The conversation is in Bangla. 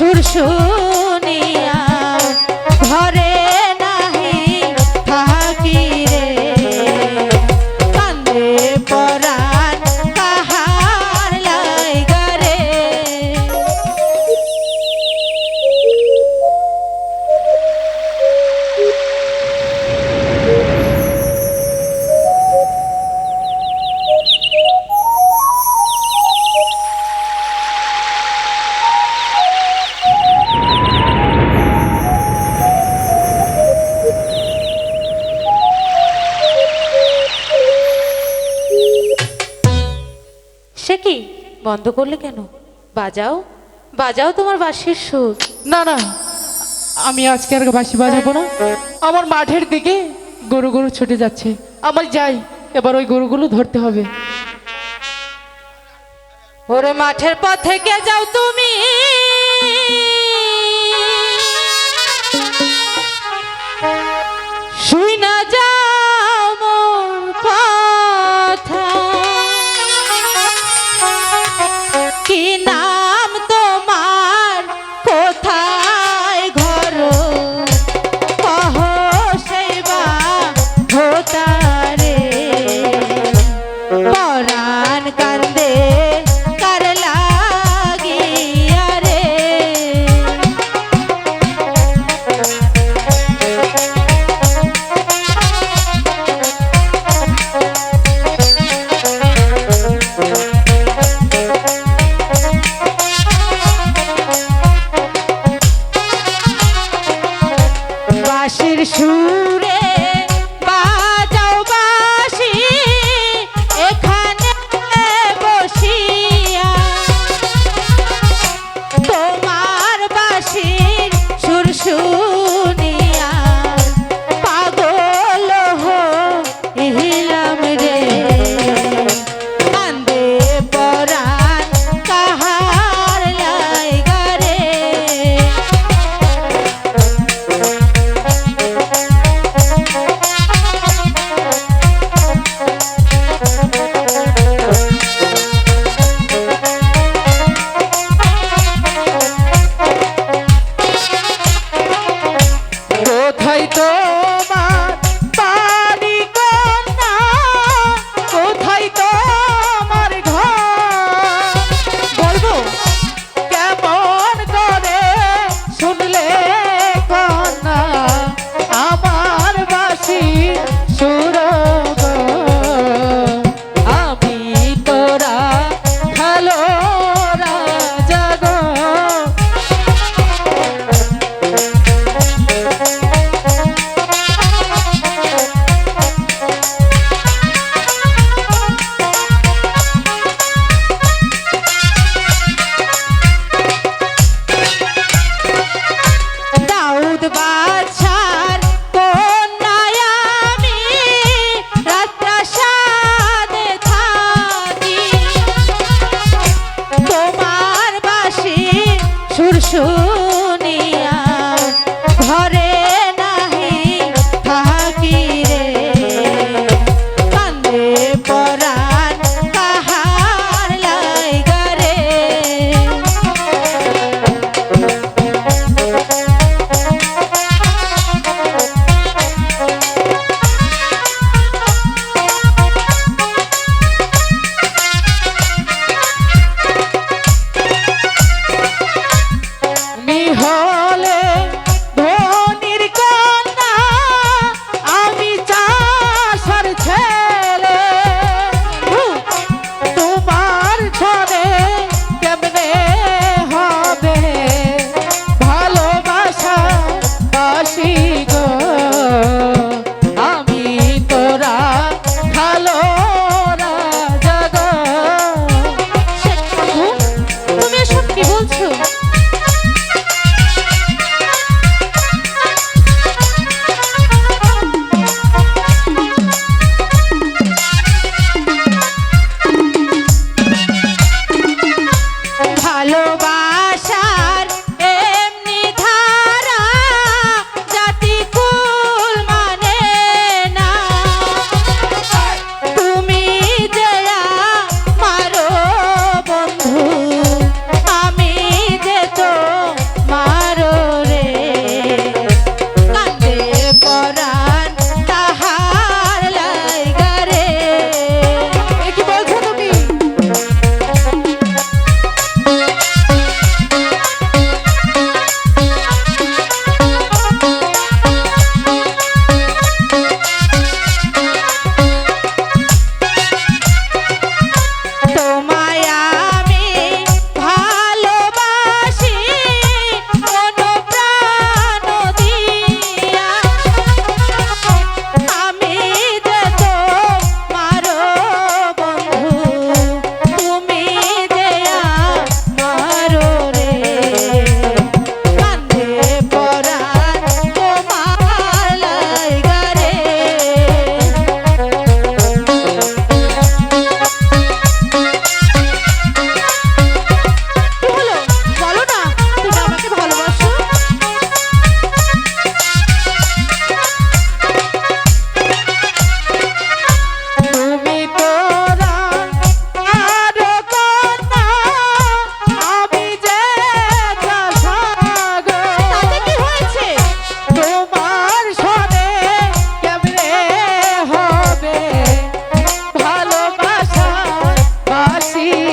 শ্বশুর শ্বশুর সে কি? বন্ধ করলে কেন? বাজাও বাজাও তোমার বাঁশির সুর। না না আমি আজকে আর বাঁশি বাজাবো না। আমার মাঠের দিকে গরু গরু ছুটে যাচ্ছে। আমার যাই এবার ওই গরুগুলো ধরতে হবে। ওরে মাঠের পথে কে যাও তুমি? Krishna.